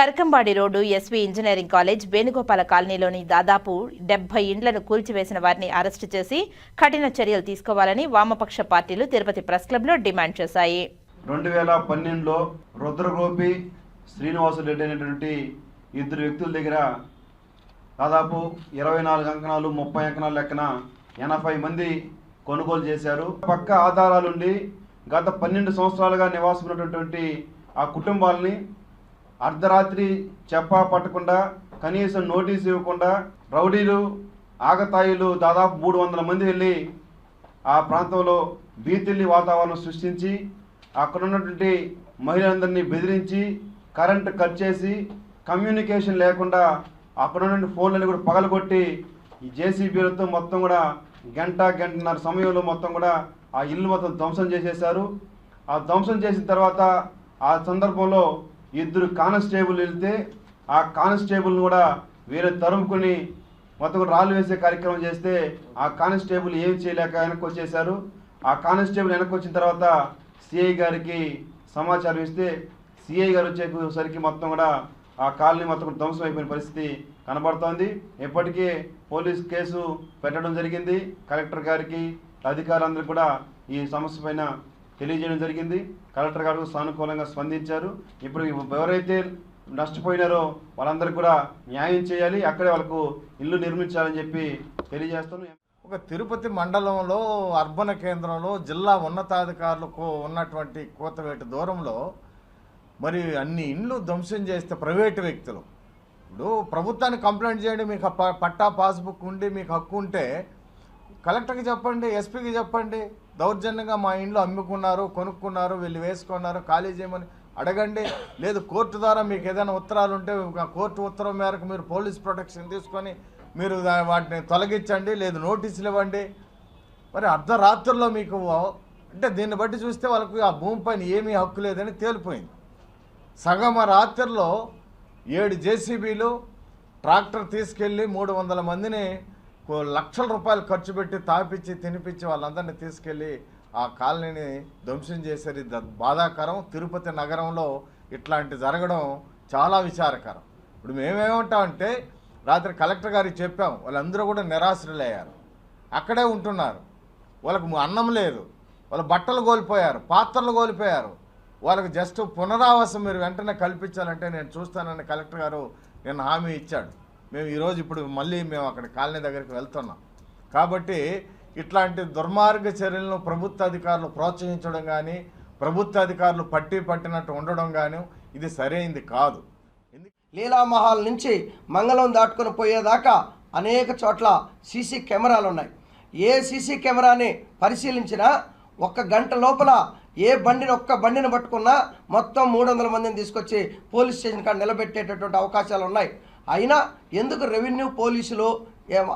Karakambadi road SV engineering college Venugopala కాలనీలోని దాదాపు డెబ్బై ఇండ్లను కూల్చివేసిన వారిని అరెస్టు చేసి కఠిన చర్యలు తీసుకోవాలని వామపక్ష పార్టీలు తిరుపతి ప్రెస్ క్లబ్లో డిమాండ్ చేశాయి. రెండు వేల పన్నెండులో రుద్రగోపి శ్రీనివాసులు అనేటువంటి ఇద్దరు వ్యక్తుల దగ్గర దాదాపు ఇరవై నాలుగు అంకణాలు ముప్పై అంకణాల లెక్కన ఎనభై మంది కొనుగోలు చేశారు. పక్క ఆధారాలుండి గత పన్నెండు సంవత్సరాలుగా నివాసం ఉన్నటువంటి ఆ కుటుంబాలని అర్ధరాత్రి చెప్పా పట్టకుండా కనీసం నోటీస్ ఇవ్వకుండా రౌడీలు ఆగతాయిలు దాదాపు మూడు వందల మంది వెళ్ళి ఆ ప్రాంతంలో బీతిల్లి వాతావరణం సృష్టించి అక్కడ ఉన్నటువంటి మహిళలందరినీ బెదిరించి కరెంటు కట్ చేసి కమ్యూనికేషన్ లేకుండా అక్కడ ఉన్నటువంటి ఫోన్లని కూడా పగలగొట్టి ఈ జేసీబీలతో మొత్తం కూడా గంట గంటన్నర సమయంలో మొత్తం కూడా ఆ ఇల్లు మొత్తం ధ్వంసం చేసేశారు. ఆ ధ్వంసం చేసిన తర్వాత ఆ సందర్భంలో ఇద్దరు కానిస్టేబుల్ వెళ్తే ఆ కానిస్టేబుల్ని కూడా వేరే తరుముకొని మొత్తం రాళ్ళు వేసే కార్యక్రమం చేస్తే ఆ కానిస్టేబుల్ ఏం చేయలేక వెనక్కి వచ్చేసారు ఆ కానిస్టేబుల్ వెనక్కి వచ్చిన తర్వాత సిఐ గారికి సమాచారం ఇస్తే సిఐ గారు వచ్చేసరికి మొత్తం కూడా ఆ కాలనీ మొత్తం ధ్వంసం అయిపోయిన పరిస్థితి కనబడుతోంది. ఇప్పటికే పోలీస్ కేసు పెట్టడం జరిగింది. కలెక్టర్ గారికి అధికారులందరూ కూడా ఈ సమస్య పైన తెలియజేయడం జరిగింది. కలెక్టర్ గారు సానుకూలంగా స్పందించారు. ఇప్పుడు ఎవరైతే నష్టపోయినారో వాళ్ళందరూ కూడా న్యాయం చేయాలి. అక్కడే వాళ్ళకు ఇల్లు నిర్మించాలని చెప్పి తెలియజేస్తాను ఒక తిరుపతి మండలంలో అర్బన్ కేంద్రంలో జిల్లా ఉన్నతాధికారులకు ఉన్నటువంటి కూతవేటి దూరంలో మరి అన్ని ఇండ్లు ధ్వంసం చేస్తే ప్రైవేటు వ్యక్తులు. ఇప్పుడు ప్రభుత్వానికి కంప్లైంట్ చేయండి మీకు పట్టా పాస్బుక్ ఉండి మీకు హక్కు ఉంటే కలెక్టర్కి చెప్పండి ఎస్పీకి చెప్పండి. దౌర్జన్యంగా మా ఇంట్లో అమ్ముకున్నారు కొనుక్కున్నారు వీళ్ళు వేసుకున్నారు ఖాళీ చేయమని అడగండి. లేదు కోర్టు ద్వారా మీకు ఏదైనా ఉత్తరాలు ఉంటే కోర్టు ఉత్తరం మేరకు మీరు పోలీస్ ప్రొటెక్షన్ తీసుకొని మీరు వాటిని తొలగించండి లేదు నోటీసులు ఇవ్వండి. మరి అర్ధరాత్రుల్లో మీకు అంటే దీన్ని బట్టి చూస్తే వాళ్ళకి ఆ భూమిపైన ఏమీ హక్కు లేదని తేలిపోయింది. సగమ రాత్రిలో ఏడు జేసీబీలు ట్రాక్టర్ తీసుకెళ్ళి మూడు వందల మందిని లక్షల రూపాయలు ఖర్చు పెట్టి తాపిచ్చి తినిపించి వాళ్ళందరినీ తీసుకెళ్ళి ఆ కాలనీని ధ్వంసం చేశారు బాధాకరం. తిరుపతి నగరంలో ఇట్లాంటి జరగడం చాలా విచారకరం. ఇప్పుడు మేమేమంటామంటే రాత్రి కలెక్టర్ గారికి చెప్పాం వాళ్ళందరూ కూడా నిరాశ్రులయ్యారు. అక్కడే ఉంటున్నారు. వాళ్ళకు అన్నం లేదు. వాళ్ళ బట్టలు కోల్పోయారు పాత్రలు కోల్పోయారు. వాళ్ళకి జస్ట్ పునరావాసం మీరు వెంటనే కల్పించాలంటే నేను చూస్తానని కలెక్టర్ గారు నేను హామీ ఇచ్చాడు. మేము ఈరోజు ఇప్పుడు మళ్ళీ మేము అక్కడ కాలనీ దగ్గరికి వెళ్తున్నాం. కాబట్టి ఇట్లాంటి దుర్మార్గ చర్యలను ప్రభుత్వ అధికారులు ప్రోత్సహించడం కానీ ప్రభుత్వ అధికారులు పట్టి పట్టినట్టు ఉండడం కానీ ఇది సరైంది కాదు. ఎందుకు? లీలామహాల్ నుంచి మంగళం దాటుకొని పోయేదాకా అనేక చోట్ల సీసీ కెమెరాలు ఉన్నాయి ఏ సీసీ కెమెరాని పరిశీలించినా ఒక్క గంట లోపల ఏ బండిని ఒక్క బండిని పట్టుకున్నా మొత్తం మూడు వందల మందిని తీసుకొచ్చి పోలీస్ స్టేషన్ కాడ నిలబెట్టేటటువంటి అవకాశాలు ఉన్నాయి అయినా ఎందుకు రెవెన్యూ పోలీసులు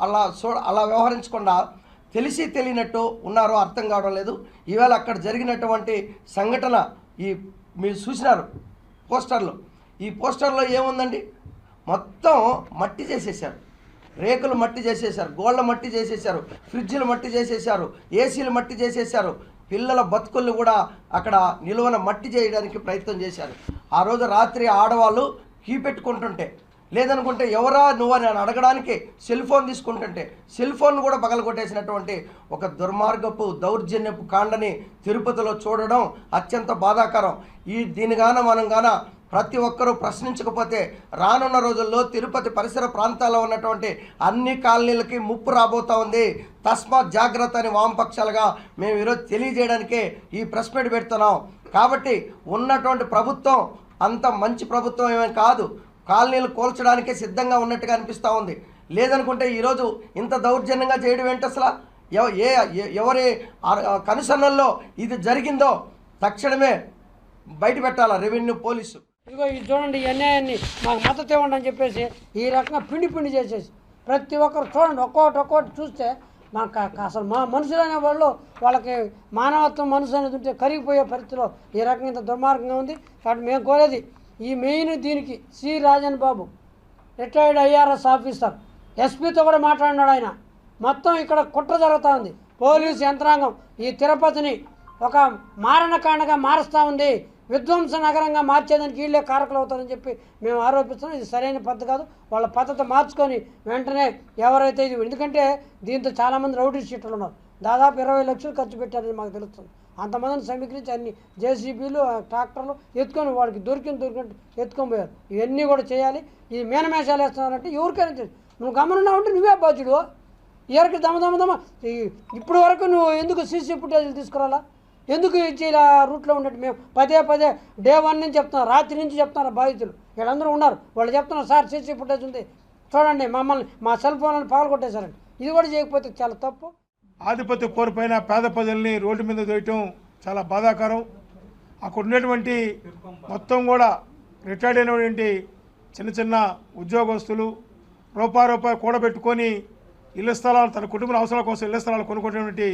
అలా చూ అలా వ్యవహరించకుండా తెలిసి తెలియనట్టు ఉన్నారో అర్థం కావడం లేదు. ఈవేళ అక్కడ జరిగినటువంటి సంఘటన ఈ మీరు చూసినారు పోస్టర్లు. ఈ పోస్టర్లో ఏముందండి? మొత్తం మట్టి చేసేసారు రేకులు మట్టి చేసేసారు గోళ్ళ మట్టి చేసేసారు ఫ్రిడ్జ్లు మట్టి చేసేసారు ఏసీలు మట్టి చేసేసారు పిల్లల బతుకులు కూడా అక్కడ నిలువన మట్టి చేయడానికి ప్రయత్నం చేశారు. ఆ రోజు రాత్రి ఆడవాళ్ళు కీ పెట్టుకుంటుంటే లేదనుకుంటే ఎవరా నువ్వు అని అడగడానికి సెల్ ఫోన్ తీసుకుంటుంటే సెల్ ఫోన్ కూడా పగలగొట్టేసినటువంటి ఒక దుర్మార్గపు దౌర్జన్యపు కాండని తిరుపతిలో చూడడం అత్యంత బాధాకరం. ఈ దీనిగాన మనం గాన ప్రతి ఒక్కరూ ప్రశ్నించకపోతే రానున్న రోజుల్లో తిరుపతి పరిసర ప్రాంతాల్లో ఉన్నటువంటి అన్ని కాలనీలకి ముప్పు రాబోతా ఉంది. తస్మాత్ జాగ్రత్త అని వామపక్షాలుగా మేము ఈరోజు తెలియజేయడానికే ఈ ప్రెస్ మీట్ పెడుతున్నాం. కాబట్టి ఉన్నటువంటి ప్రభుత్వం అంత మంచి ప్రభుత్వం ఏమీ కాదు. కాలనీలు కూల్చడానికే సిద్ధంగా ఉన్నట్టుగా అనిపిస్తూ ఉంది. లేదనుకుంటే ఈరోజు ఇంత దౌర్జన్యంగా చేయడం ఏంటి అసలు? ఎవ- ఏ ఎవరి కనుసన్నల్లో ఇది జరిగిందో తక్షణమే బయట పెట్టాలా రెవెన్యూ పోలీసు. ఇదిగో ఇది చూడండి ఈ అన్యాయాన్ని మాకు మద్దతు ఇవ్వండి అని చెప్పేసి ఈ రకంగా పిండి పిండి చేసేసి ప్రతి ఒక్కరు చూడండి ఒక్కొక్కటి ఒక్కొక్కటి చూస్తే మాకు అసలు మా మనుషులు వాళ్ళు వాళ్ళకి మానవత్వం మనసు అనేది ఉంటే కరిగిపోయే పరిస్థితిలో ఈ రకంగా ఇంత దుర్మార్గంగా ఉంది. కాబట్టి మేము కోరేది ఈ మెయిన్ దీనికి C Rajan Babu retired IRS officer. ఎస్పీతో కూడా మాట్లాడినాడు ఆయన. మొత్తం ఇక్కడ కుట్ర జరుగుతూ ఉంది పోలీసు యంత్రాంగం ఈ తిరుపతిని ఒక మారణకాండగా మారుస్తూ ఉంది. విధ్వంస నగరంగా మార్చేదానికి వీళ్ళే కారకులు అవుతారని చెప్పి మేము ఆరోపిస్తున్నాం. ఇది సరైన పద్ధతి కాదు. వాళ్ళ పద్ధతి మార్చుకొని వెంటనే ఎవరైతే ఇది ఎందుకంటే దీంతో చాలామంది రౌడీ షీట్లు ఉన్నారు. దాదాపు ఇరవై లక్షలు ఖర్చు పెట్టారని మాకు తెలుస్తుంది. అంతమందిని సమీకరించి అన్ని జేసీబీలు ట్రాక్టర్లు ఎత్తుకొని వాడికి దొరికిన దొరికినట్టు ఎత్తుకొని పోయారు. ఇవన్నీ కూడా చేయాలి. ఈ మేనమేషాలు వేస్తున్నారంటే ఎవరికైనా తెలుసు నువ్వు గమనున్నావు ఉంటే నువ్వే బాధ్యుడు. ఎవరికి దమ దమ దమ ఈ- ఇప్పుడు వరకు నువ్వు ఎందుకు సీసీ ఫుటేజ్లు తీసుకురాలా? ఎందుకు ఇచ్చి ఇలా రూట్లో ఉన్నట్టు మేము పదే పదే డే వన్ నుంచి చెప్తున్నాం రాత్రి నుంచి చెప్తున్నారు బాధితులు. వీళ్ళందరూ ఉన్నారు. వాళ్ళు చెప్తున్నారు సార్ సీసీ ఫుటేజ్ ఉంది. చూడండి మమ్మల్ని మా సెల్ ఫోన్లను పాల్గొట్టేశారండి ఇది కూడా చేయకపోతే చాలా తప్పు. ఆధిపత్య కోల్పోయిన పేద ప్రజల్ని రోడ్డు మీద వేయటం చాలా బాధాకరం. అక్కడ ఉన్నటువంటి మొత్తం కూడా రిటైర్డ్ అయినటువంటి చిన్న చిన్న ఉద్యోగస్తులు రూపాయి రూపాయి కూడబెట్టుకొని ఇళ్ళ స్థలాలు తన కుటుంబ అవసరాల కోసం ఇళ్ళ స్థలాలు కొనుక్కునేటువంటి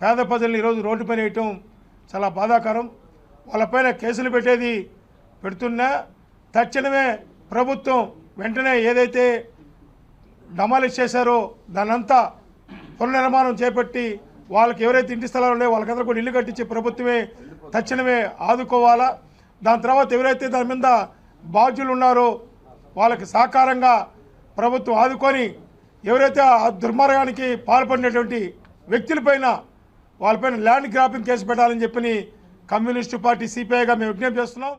పేద ప్రజల్ని ఈరోజు రోడ్డుపైన వేయటం చాలా బాధాకరం. వాళ్ళపైన కేసులు పెట్టేది పెడుతున్నా తక్షణమే ప్రభుత్వం వెంటనే ఏదైతే డమాలిష్ చేశారో దానంతా పునర్నిర్మాణం చేపట్టి వాళ్ళకి ఎవరైతే ఇంటి స్థలాలు ఉన్నాయో వాళ్ళకందరూ కూడా ఇల్లు కట్టించి ప్రభుత్వమే తక్షణమే ఆదుకోవాలా. దాని తర్వాత ఎవరైతే దాని మీద బాధ్యులు ఉన్నారో వాళ్ళకి సహకారంగా ప్రభుత్వం ఆదుకొని ఎవరైతే ఆ దుర్మార్గానికి పాల్పడినటువంటి వ్యక్తులపైన వాళ్ళపైన ల్యాండ్ గ్రాపింగ్ కేసు పెట్టాలని చెప్పని కమ్యూనిస్టు పార్టీ సిపిఐగా మేము విజ్ఞప్తి చేస్తున్నాం.